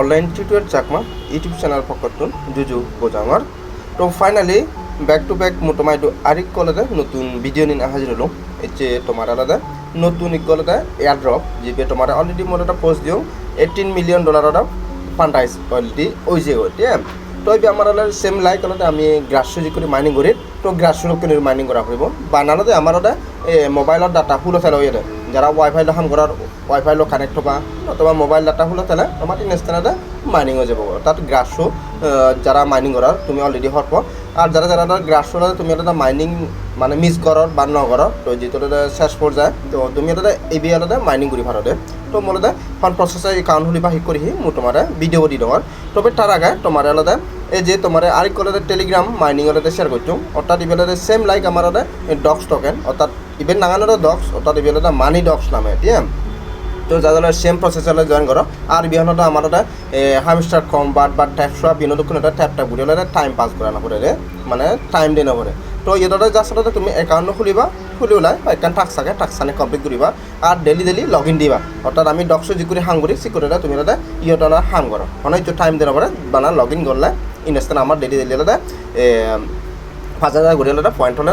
Online tutor Chakma YouTube channel পকটুন জুজু বোজামার। তো ফাইনালি ব্যাক টু ব্যাক মোটামুটি আরেক কলেদে নতুন ভিডিও নিয়ে হাজির হলো। এতে তোমার আলাদা, নতুন ইকলদে এয়ারড্রপ যে তোমার অলরেডি মোট একটা পোস্ট দিও এইটিন মিলিয়ন ডলার একটা ফান্ডাইজ অলরেডি ওই যে ঠিক আছে তো এই আমার সেম লাইক হলে আমি গ্রাস্য যিকোনো মাইনিং করি। তো গ্রাস্য লোককে মাইনিং করা ফুৰিব বা নালতে আমার হলে মোবাইলৰ ডাটা ফুল আছে লয় যারা ওয়াইফাই লখান করার ওয়াইফাই লো কানেক্ট হবা অথবা মোবাইল ডাটা ফুল আছে তোমার মাইনিং হয়ে যাব। তাত গ্রাস্য যারা মাইনিং করার তুমি অলরেডি হরপ আর যারা যারা গ্রাস্য তুমি এটা মাইনিং মানে মিস করর বা নগরর তো যেহেতু শেষ পর্যায়ে তো তুমি এটা এবি আলাদা মাইনিং করি ভারতে তো মূলত ফোন প্রসেসে একাউন্ট হলি বা হিক করি মু তোমার ভিডিও দি দেওয়ার তবে তার আগে তোমার আলাদা এই যে তোমার আরেক টেলিগ্রাম মাইনিং শেয়ার করছ অর্থাৎ ইবেলাদে সেম লাইক আমার ডক্স টোকেন অর্থাৎ ইভেন নাগানোর ডক্স অর্থাৎ ইবেলাদা মানি ডক্স নামে ঠিক তো যাদের সেম প্রসেসরে জয়েন করো আর বিহনত আমার এটা হামস্টার কম বাট বাট ট্যাপ সব বিনোদ কোনো একটা ট্যাপ ট্যাপ ঘুরে টাইম পাস করা না করে মানে টাইম দিয়ে নপরে তো এটা জাস্ট তুমি একাউন্ট খুলিবা, খুলি ওলাই বা একাউন্ট টাক্স থাকে টাক্সানে কমপ্লিট কৰিবা। আর ডেলি ডেলি লগ ইন দিবা। অর্থাৎ আমি ডক্স যিকোনো হাং করি সিকুরিটা তুমি এটা ইহতনা হাং করো মানে যে টাইম দিন পরে বানা লগ ইন করলে ইনস্টেন্ট আমার ডেলি ডেলি এটা পাঁচ ঘুরে এটা পয়েন্ট হলে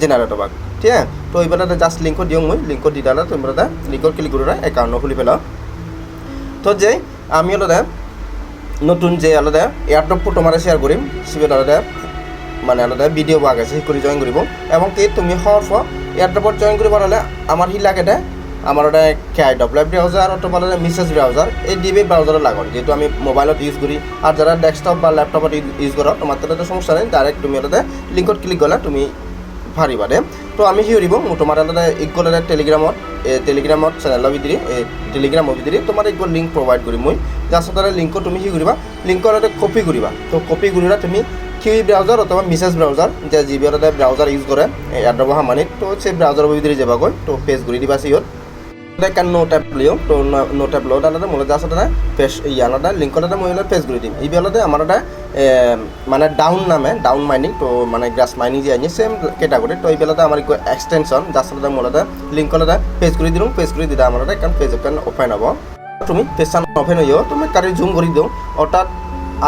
জেনারেট হবা। ঠিক আছে? তো এইবেলা জাস্ট লিঙ্ক দিওঁ মই। লিঙ্ক দি দাদা তুমি এটা লিঙ্কত ক্লিক কৰি একাউণ্ট খুলি পেলাও। তো যে, আমি আলাদা নতুন যে আলাদা এয়ারড্রপ তোমার শেয়ার করিম সিবেল আলাদা মানে আলাদা ভিডিও বাগ আছে করে জয়েন কৰিব। এবং কি, তুমি পর এয়ারড্রপত জয়েন কৰিব হলে আমার হি লাগে দে আমার ওটা কে আই ডব্লিউ ব্রাউজার অথবা মিসেস ব্রাউজার এই ডিবি ব্রাউজারে লাগন যেহেতু আমি মোবাইলত ইউজ করি আর যারা ডেস্কটপ বা ল্যাপটপত ইউজ করো তোমার তাতে সমস্যা নেই। ডাইরেক্ট তুমি ওটাতে লিঙ্কত ক্লিক করলে তুমি পাৰিবা দে তো আমি কি কৰিব মোৰ তোমাৰ এটা ইকুৱেল এটা টেলিগ্ৰামত এই টেলিগ্ৰামত চেনেলৰ ভিতৰি এই টেলিগ্ৰামৰ ভিতৰি তোমাৰ ইকুৱেল লিংক প্ৰভাইড কৰিম মই। জাষ্ট তাতে লিংকত তুমি কি কৰিবা লিংকৰ এটা কপি কৰিবা। তো কপি কৰিলে তুমি কিউই ব্রাউজার অথবা মিসেস ব্রাউজার যে যিবিলাক ব্রাউজার ইউজ কৰে এয়াৰড্ৰপ হামানিত, তো সেই ব্রাউজাৰৰ ভিতৰি যাবাগৈ, তো পেজ ঘূৰি দিবা সিহঁত। দাদা মূলত জাস্ট এটা পেজ ইয়ানোটা লিঙ্কটা মই পেজ ঘুরি দিম এই বেলাতে আমার এটা মানে ডাউন নামে ডাউন মাইনিং তো মানে গ্রাস মাইনিং যে আনি সেম ক্যাটাগরি তো এই বেলাতে আমার একটু এক্সটেনশন জাস্ট এটা মূলত পেজ কলে পেজ ঘুরি দিলাম পেজ ঘুরি দিলে আমার কারণ পেজ ওখানে ওপেন হব তুমি পেজটা ওপেন হইও তুমি কারি জুম করে দিও অর্থাৎ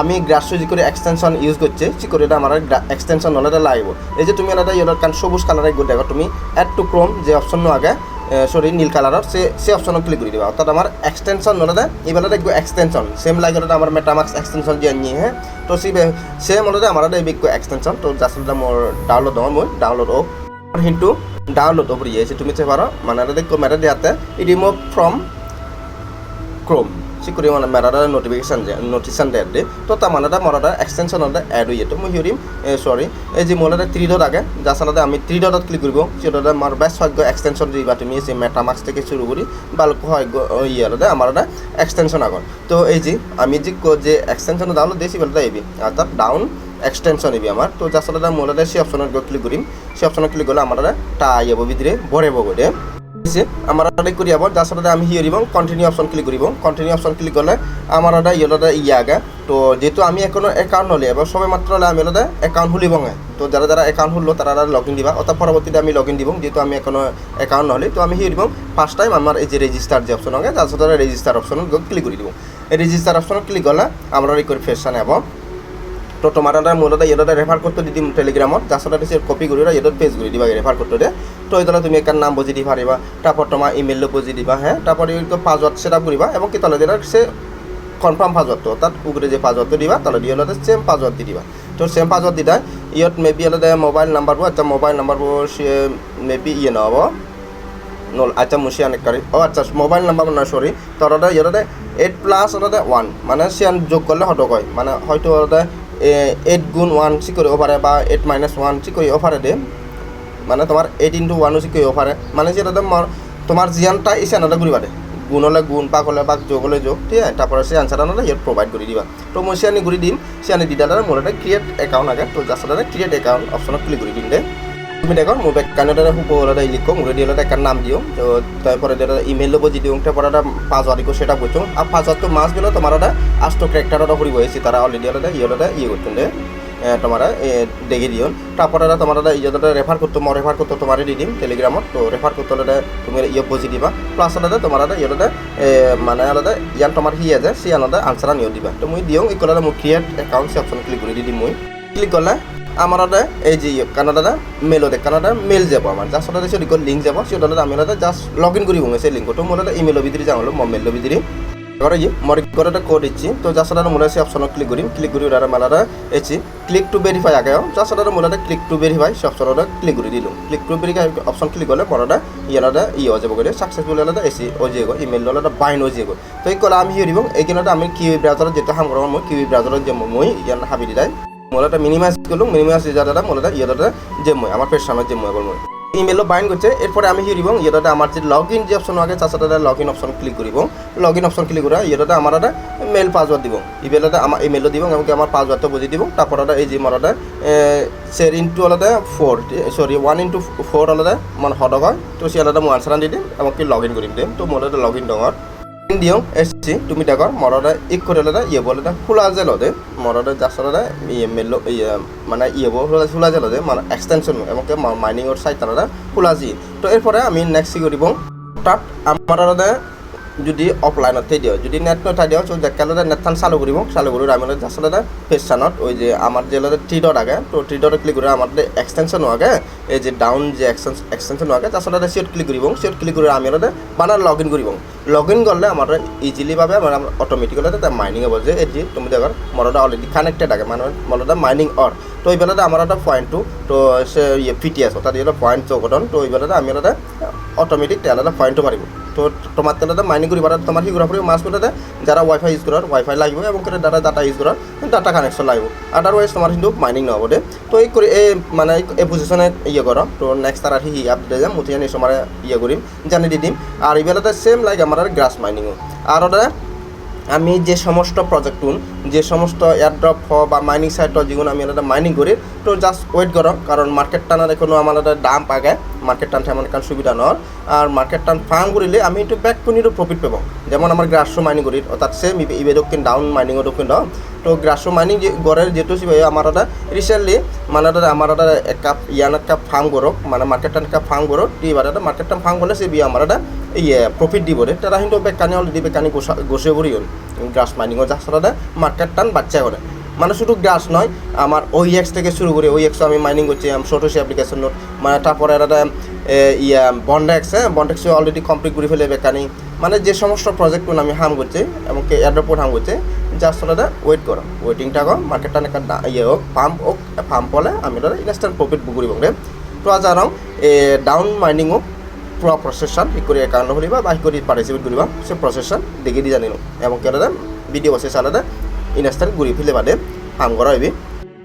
আমি গ্রাস্য যে করে এক্সটেনশন ইউজ করছে সে করে আমার এক্সটেনশন হলে লাগবে এই যে তুমি এটা ইয়েলোর কারণ সবুজ কালারে গো দেখো তুমি অ্যাড টু ক্রোম যে অপশন আগে সরি নীল কালাৰৰ, সে সে অপশনত ক্লিক করে দিবা। অর্থাৎ আমার এক্সটেনশন নলে এবেলা দেখব এক্সটেনশন সেম লাগে আমার মেটামাক্স এক্সটেনশন যে আনি হ্যাঁ তো সে সেম হলে এই বিগ এক্সটেনশন তো জাস্ট মোর ডাউনলোড হওয়া মই ডাউনলোড হোক কিন্তু ডাউনলোড ওপরে ইয়েছে তুমি চেয়ে পারো মানে দেখো মেটা দিয়াতে রিমুভ ফ্রম ক্রোম সিকুরি মানে মেরাটা নোটিফিকেশন যে নোটিশন দেয় দে। তো তা মানে মরাটা এক্সটেনশন হলে এড হয়ে যেত মই হিউরিম সরি এই যে মোলাটা থ্রি ডট আগে যা সালাতে আমি থ্রি ডটত ক্লিক করব সেটা আমার বেস্ট ভাগ্য এক্সটেনশন দিবা তুমি যে মেটামাক্স থেকে শুরু করি বালক হয় ইয়ে আমার একটা এক্সটেনশন আগর তো এই যে, আমি যে যে এক্সটেনশন ডাউনলোড দিয়েছি বলতে এবি অর্থাৎ ডাউন এক্সটেনশন এবি আমার তো যা সালাতে মোলাটা সেই অপশনত ক্লিক করিম সেই অপশনত ক্লিক করলে আমার টা ইয়ে ভিতরে ভরে বগরে দিছে আমার এটা করি আবার, যার সাথে আমি হিয়ে দিব কন্টিনিউ অপশন ক্লিক করিব কন্টিনিউ অপশন ক্লিক করলে আমার এটা ইয়েটা ইয়ে আগে। তো যেহেতু আমি এখনও অ্যাকাউন্ট হলে এবার সবাই মাত্র হলে আমি এটা অ্যাকাউন্ট খুলিব তো যারা যারা অ্যাকাউন্ট হলো তারা লগ ইন দিবা, অর্থাৎ পরবর্তীতে আমি লগ ইন দিব, যেহেতু আমি এখনও অ্যাকাউন্ট হলে তো আমি হিয়ে দিব ফার্স্ট টাইম আমার এই যে রেজিস্টার যে অপশন আগে যার সাথে রেজিস্টার অপশন ক্লিক করে দিব। রেজিস্টার অপশন ক্লিক করলে আমরা করে ফেসটা নেব। তো তোমার এটা মূলত ইয়েটা রেফার করতে দি দিম টেলিগ্রামত যার সাথে কপি করি ইয়েটা পেজ করে দিবা রেফার করতে দে। তো এইদলে তুমি একটা নাম বুঝি দিব পারিবা তারপর তোমার ইমেলও বুঝি দিবা হ্যাঁ তারপরে পাসওয়ার্ড সেট আপ করিবা এবং কি তলে দিলে সে কনফার্ম পাসওয়ার্ডটো তাত উপরে যে পাসওয়ার্ডটো দিবা তলে দিয়ে হলে সেম পাসওয়ার্ড দি দিবা। তো সেম পাসওয়ার্ড দিদা ইয়ত মেবি হলে মোবাইল নাম্বারবোৰ আচ্ছা মোবাইল নাম্বারবোৰ সে মেবি ইয়ে নহ'ব। নল আচ্ছা অনেক কারি ও আচ্ছা মোবাইল নাম্বার না সরি তোর ইয়ে এইট প্লাস ওটা ওয়ান মানে সিয়ান যোগ করলে হতো কয় মানে হয়তো এইট গুণ ওৱান চি কৰিব পাৰে বা এইট মাইনাছ ওৱান চি কৰিব পাৰে দে মানে তোমাৰ এইট ইণ্টু ওৱানো চি কৰিব পাৰে মানে যেটা তোমাৰ জিয়ানটা এই চেনেলটা ঘুরিবা দে। গুণ হ'লে গুণ পাক হ'লে পাক যোগ হ'লে যোগ, ঠিক আছে? তারপরে সেই আনসারটা নহ'লে ইয়াত প্রোভাইড করে দিবা। তো মই সিয়ানি ঘুরি দিম। সিয়ানি দি দাদা মোর একটা ক্রিয়েট অ্যাকাউন্ট আগে। তো সাথে ক্রিয়েট অ্যাকাউন্ট অপশনত ক্লিক করে দিম দে। তুমি দেখো, মোৰ বেকানত এটা সুপহলতে লিখো মোৰে দিয়ে একটা নাম দিও। তো তারপরে যেটা ইমেল বুঝি দিও তারপরে একটা পাসওয়ার্ড ইকো সেটা আর পাসওয়ার্ড তো মাস গেলে তোমার একটা আষ্ট ক্যারেক্টার ওটা ফুরিব হয়েছে তারা অলরেডি হলে ইয়ে হলে ইয়ে করতেন তোমার দেখে দিও তারপরে তোমার ইয়ে রেফার করতো মই রেফার করতো তোমার দি দিম টেলিগ্রামত তো রেফার করতে হলে তুমি ইয়ে বুঝি দিবা। প্লাস হলে তোমার ইয়ে মানে আলাদা ইয়ান তোমার হি আছে, সি আলাদা আনসার নিও দিবা। তো মই দিও, এই কলে মোৰ ক্রিয়েট একাউন্ট সে অপশন ক্লিক করে দি দিম মই। ক্লিক করলে আমার ওটা এই যে কানাডা মেলো দেখ কানাডা মেল যাব আমার। যার সাথে সেটি লিঙ্ক যাব। সেটা আমি ওটা জাস্ট লগ ইন করি সেই লিঙ্কটো মোর ইমেল ভিতরে যাওঁ মই মেল ভিতরে। এবারে যে মর করে একটা কোড ইচ্ছি তো যার সাথে মোলা সে অপশন ক্লিক করিম ক্লিক করি। ওটা মালাটা এসি ক্লিক টু ভেরিফাই আগে যার সাথে মোলাটা ক্লিক টু ভেরিফাই সে অপশনটা ক্লিক করে দিলাম click to verify option click করলে মরটা ইয়ালাটা ই হয়ে যাব করে। সাকসেসফুল হলে এসি ও যে ইমেল হলে বাইন হয়ে যাব। তো এই কলে আমি হিয়ে দিব। এইখানে আমি কিউই ব্রাউজার যেটা হাম করব। মই কিউই ব্রাউজার যে মই ইয়ান হাবি দিলাই মোলাটা মিনিমাইজ করলাম মিনিমাইজ যারা মোলাটা ইয়াটা যে মই, আমার পেজ সামনে যে মই বলব ইমেলও বাইন করছে, এরপরে আমি হিরিব ইয়েটাতে আমার যে লগ ইন যে অপশন আগে সাথে লগ ইন অপশন ক্লিক করিব। লগ ইন অপশন ক্লিক করে ইয়েটাতে আমার একটা মেল পাসওয়ার্ড দিব। ইমেলতে আমার ইমেলও দিব, এমনকি আমার পাসওয়ার্ডটা বুঝিয়ে দিব। তারপর একটা এই যে মরাটা সের ইন্টু আলাদা four sorry one into four আলাদা মানে হটক হয়। তো সে আলাদা মই আনসার দি দিম, এমনকি লগ ইন করিম দিম। তো মোর লগ ইন ডঙর দিওঁ এসছি। তুমি দেখো মরদে ইক করে লদে ইয়ে বলে খোলা যে লদে। মরদে যাসলদে ইয়ে মেল ইয়ে মানে ইয়ে বলে খোলা যে লদে মানে এক্সটেনশন এমনকি মাইনিংর সাইট তারা খোলা জি তো এরপরে আমি নেক্সট কি করিব তাত আমার যদি অফলাইনত থাই দিও যদি নেট নথাই দিও তো যেকালতে নেটখন চালু কৰিব, চালু কৰি আমি আচলতে ফেচানত, ওই যে আমার যে থ্রি ডট আগে, তো থ্রি ডট ক্লিক করে আমার এক্সটেনশন আগে, এই যে ডাউন যে এক্সটেনশন আগে আচলতে সিট ক্লিক কৰিব সিট ক্লিক করে আমি বানার লগ ইন কৰিব। লগ ইন করলে আমার ইজিলি ভাবে আমার অটোমেটিক্যালি তাতে মাইনিং হব যে এই যে তুমি দেখো মরটা অলরেডি কানেক্টেড আগে মানে মরটা মাইনিং অর তো এই বেলাতে আমার একটা পয়েন্ট টু তো সে ইয়ে পিটিএস অর্থাৎ এটা পয়েন্ট চৌকটন তো এই বেলাতে আমি এটা অটোমেটিক তেলাতে পয়েন্টও পারিব তো তোমার তেলাতে মাইনিং করি পারে তোমার কি করা ফুরি মাস করতে যারা ওয়াইফাই ইউজ করার ওয়াইফাই লাগবে এবং করে যারা ডাটা ইউজ করার ডাটা কানেকশন লাগবে। আদারওয়াইজ তোমার কিন্তু মাইনিং নহব দে। তো এই করে এই মানে এই পজিশনে ইয়ে করো তো নেক্সট তার হি আপডেট যাম উঠি জানি সময় ইয়ে করিম জানি দি দিম। আর এই বেলাতে সেম লাইক আমার গ্রাস মাইনিংও আর ওটা আমি যে সমস্ত প্রজেক্টুন যে সমস্ত এয়ারড্রপ হ বা মাইনিং সাইট যেগুলো আমি এটা মাইনিং করি, তো জাস্ট ওয়েট করো, কারণ মার্কেট টানার এখনও আমার একটা দাম পাগে মার্কেট টান তেমন কারণ সুবিধা নয়। আর মার্কেট টান ফার্ম করিলে আমি একটু ব্যাক পুনিরও প্রফিট পাব। যেমন আমার গ্রাস্য মাইনিং করি অর্থাৎ সেম ইবে দক্ষিণ ডাউন মাইনিংও দক্ষিণ দাও তো গ্রাস্য মাইনিং যে গড়ের যেহেতু আমার একটা রিসেন্টলি মানে একটা আমার একটা এক কাপ ইয়ান এক কাপ ফার্ম করক মানে মার্কেট টান কাপ ফার্ম করক এবার একটা মার্কেট টান ফার্ম করলে সে বিয়ে আমার একটা ইয়ে প্রফিট দিব রে তারা কিন্তু বেকানি অলরেডি বেকানি গোসা গোসে পড়ি গ্রাস মাইনিংও যা সাথে মার্কেট টান বাচ্চা করে। মানে শুধু গ্রাস নয়, আমার ওই এক্স থেকে শুরু করে ওই এক্সও আমি মাইনিং করছি ছোটোসি অ্যাপ্লিকেশন মানে তারপরে একটা ইয়া বন্ডেক্স হ্যাঁ বন্ডেক্সও অলরেডি কমপ্লিট করে ফেলে বেকানি। মানে যে সমস্ত প্রজেক্টগুলো আমি হাম করছি, এবং এয়ারড্রপোর্ট হাম করছি যার সাথে ওয়েট করো। ওয়েটিংটা কর মার্কেট টান একটা ইয়ে হোক পাম্প হোক পাম্প হলে আমি ইনস্ট্যান্ট প্রফিট বুকুরি রে তো আজ আর ডাউন মাইনিং হোক প্রসেসন ই করে একাউন্ট খুলিবা বা ই করে পার্টিসিপেট করিবা সে প্রসেসন দেখি দি জানিনো এবং কেলাতে ভিডিও বসে চালাতে ইনস্ট্যান্ট ঘুরি ফেলে বাদে কাম করা হইবি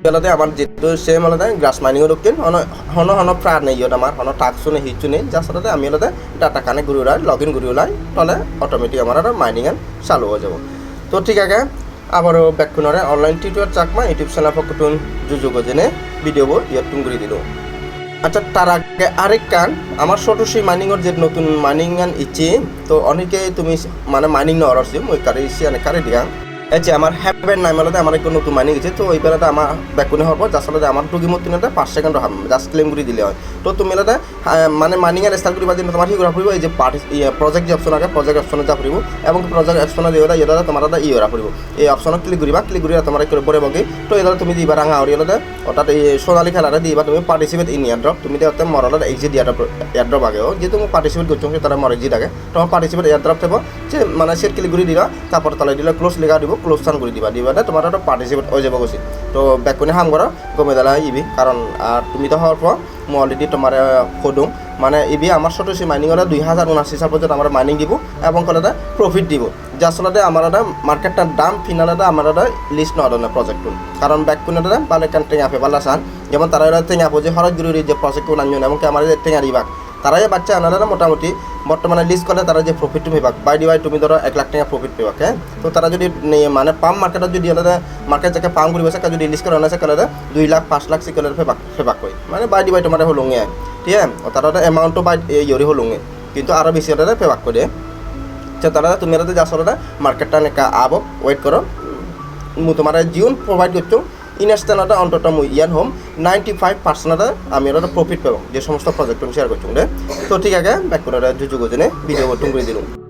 কেলাতে আমার যেহেতু সেম আলাদা গ্রাস মাইনিংও দক্ষিণ হন হন হন প্রাণ নেই আমার হন টাক্সও নেই হিচু নেই যার সাথে আমি আলাদা ডাটা কানেক্ট ঘুরি উড়াই লগ ইন ঘুরি ওলাই তাহলে অটোমেটিক আমার মাইনিং চালু হয়ে যাব। তো ঠিক আছে আবারও ব্যাকুণরে online tutor Chakma, YouTube channel পক্ষটুন যুযোগ জেনে ভিডিও ইয়াত তুম করে দিল। আচ্ছা তার আগে আরেক কান। আমার ছোট সেই মাইনিংয়ের যে নতুন মাইনিং গান ইচ্ছে, তো অনেকে তুমি মানে নেওয়ার অর্ডার ওই কারে ইচ্ছে অনেক কারে দিয়া এই যে আমার হ্যাপেন নাই মানে আমার একটু নতুন মাইনিং গেছে, তো ওই বেলাতে আমার ব্যাকুনে হওয়ার পর যার সাথে আমার টুকি মতো না পাঁচ সেকেন্ড হাম জাস্ট ক্লেম করে দিলে হয়। তো তুমি এলাতে মানে মাইনিং এর স্টার্ট করিবা দিন তোমার কি করা পড়িব? এই যে পার্টি প্রজেক্ট যে অপশন আগে প্রজেক্ট অপশনে যা পড়িব, এবং প্রজেক্ট অপশনে দিয়ে এটা তোমার এটা ইয়ে পড়িব। এই অপশনে ক্লিক করিবা ক্লিক করিবা তোমার করে পরে বগে তো এটা তুমি দিবা রাঙা আউরি এলাতে অর্থাৎ এই সোনালি খেলাটা দিবা, তুমি পার্টিসিপেট ইন ইয়ারড্রপ তুমি দেওয়াতে মরালের এক্সিট ইয়ারড্রপ ইয়ারড্রপ আগেও যেহেতু তুমি পার্টিসিপেট করছ তারা মর এক্সিট আগে তোমার পার্টিসিপেট ইয়ারড্রপ থাকব যে মানে সেট ক্লিক করে দিবা, তারপর তাহলে দিলে ক্লোজ লেখা দিব ক্লোজ চান করে দিবা দিবা তোমার একটা পার্টিসিপেট হয়ে যাব গেছি তো ব্যাকুনে হাম করো গমে দালা ইবি কারণ আর তুমি তো হওয়ার পর মই অলরেডি তোমার সদুম মানে ইবি আমার ছোটো সেই মাইনিংরা দুই হাজার উনাশি সাল পর্যন্ত আমার মাইনিং দিব এবং কলে প্রফিট দিব। যার ফলতে আমার একটা মার্কেটটার দাম ফিনালে আমার একটা লিস্ট নয় না প্রজেক্ট কারণ ব্যাক কোনে বালে কান টেঙা ফে পাল্লা চান যেমন তারা টেঙা যে হরদ গুরুরি যে প্রজেক্ট আনিও এবং আমার টেঙা দিবাক। তারা যে বাচ্চা আনারা মোটামুটি বর্তমানে লিস্ট করলে তারা যে প্রফিট তুমি পাক বাই ডিবাই তুমি ধরো এক লাখ টাকা প্রফিট পেবাক হ্যাঁ তো তারা যদি মানে পাম মার্কেটত যদি আলাদা মার্কেট যাকে পাম কৰিব আছে যদি লিস্ট করে আনাছে কালে দুই লাখ, পাঁচ লাখ চিকলে ফেবাক ফেবাক কই মানে বাই ডিবাই তোমার হলুঙে। ঠিক আছে? তারা এমাউন্টটো বাই ইয়রি হলুঙে। কিন্তু আরও বেশি হলে ফেবাক করে তো তারা তুমি যা আসলে মার্কেটটা নেকা আবো ওয়েট করো মু তোমার জিওন প্রোভাইড করছ ইনস্ট্যান্টটা অন্তত মুই ইয়ান হোম নাইনটি ফাইভ পার্সেন্টটা আমি এটা প্রফিট পাবো যে সমস্ত প্রজেক্ট আমি শেয়ার করছি তো ঠিক আছে, ব্যাক করে যুগ ভিডিও বর্তন করে দিলাম।